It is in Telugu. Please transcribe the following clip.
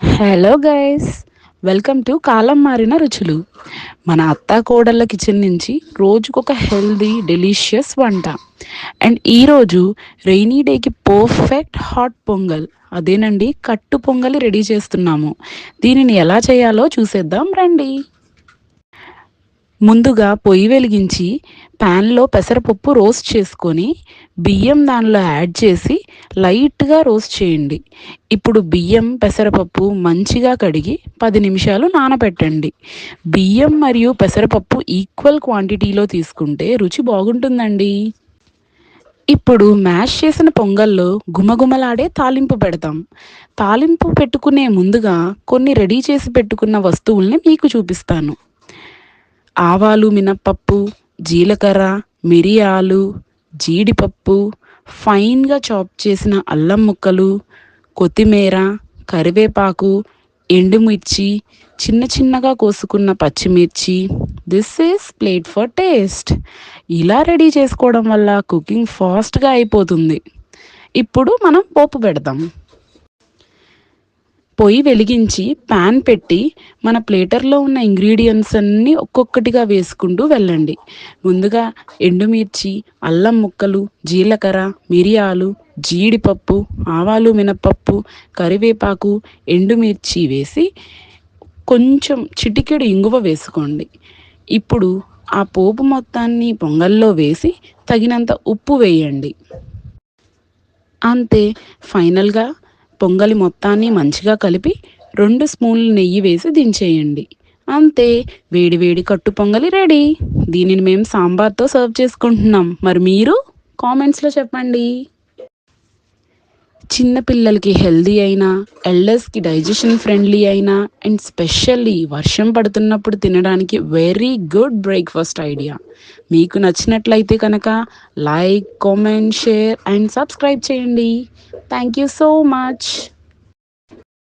హలో గైస్ వెల్కమ్ టు కాలం మారిన రుచులు మన అత్త కోడళ్ళ కిచెన్ నుంచి రోజుకొక హెల్దీ డెలిషియస్ వంట అండ్ ఈరోజు రెయినీ డేకి పర్ఫెక్ట్ హాట్ పొంగల్ అదేనండి కట్టు పొంగలి రెడీ చేస్తున్నాము దీనిని ఎలా చేయాలో చూసేద్దాం రండి ముందుగా పొయ్యి వెలిగించి ప్యాన్లో పెసరపప్పు రోస్ట్ చేసుకొని బియ్యం దానిలో యాడ్ చేసి లైట్గా రోస్ట్ చేయండి. ఇప్పుడు బియ్యం పెసరపప్పు మంచిగా కడిగి పది నిమిషాలు నానబెట్టండి బియ్యం మరియు పెసరపప్పు ఈక్వల్ క్వాంటిటీలో తీసుకుంటే రుచి బాగుంటుందండి. ఇప్పుడు మ్యాష్ చేసిన పొంగల్లో గుమగుమలాడే తాలింపు పెడతాం. తాలింపు పెట్టుకునే ముందుగా కొన్ని రెడీ చేసి పెట్టుకున్న వస్తువుల్ని మీకు చూపిస్తాను. ఆవాలు మినప్పప్పు జీలకర్ర మిరియాలు జీడిపప్పు ఫైన్గా చాప్ చేసిన అల్లం ముక్కలు కొత్తిమీర కరివేపాకు ఎండుమిర్చి చిన్న చిన్నగా కోసుకున్న పచ్చిమిర్చి. This is plate for taste ఇలా రెడీ చేసుకోవడం వల్ల కుకింగ్ ఫాస్ట్గా అయిపోతుంది. ఇప్పుడు మనం పోపు పెడదాం. పొయ్యి వెలిగించి ప్యాన్ పెట్టి మన ప్లేటర్లో ఉన్న ఇంగ్రీడియంట్స్ అన్నీ ఒక్కొక్కటిగా వేసుకుంటూ వెళ్ళండి. ముందుగా ఎండుమిర్చి అల్లం ముక్కలు జీలకర్ర మిరియాలు జీడిపప్పు ఆవాలు మినపప్పు కరివేపాకు ఎండుమిర్చి వేసి కొంచెం చిటికెడు ఇంగువ వేసుకోండి. ఇప్పుడు ఆ పోపు మొత్తాన్ని పొంగల్లో వేసి తగినంత ఉప్పు వేయండి. అంతే ఫైనల్గా పొంగలి మొత్తాన్ని మంచిగా కలిపి రెండు స్పూన్లు నెయ్యి వేసి దించేయండి. అంతే వేడి వేడి కట్టు పొంగలి రెడీ. దీనిని మేము సాంబార్తో సర్వ్ చేసుకుంటున్నాం. మరి మీరు కామెంట్స్లో చెప్పండి. చిన్నపిల్లలకి హెల్దీ అయినా ఎల్డర్స్కి డైజెషన్ ఫ్రెండ్లీ అయినా అండ్ స్పెషల్లీ వర్షం పడుతున్నప్పుడు తినడానికి వెరీ గుడ్ బ్రేక్ఫాస్ట్ ఐడియా. మీకు నచ్చినట్లయితే కనుక like comment share and subscribe చేయండి. Thank you so much.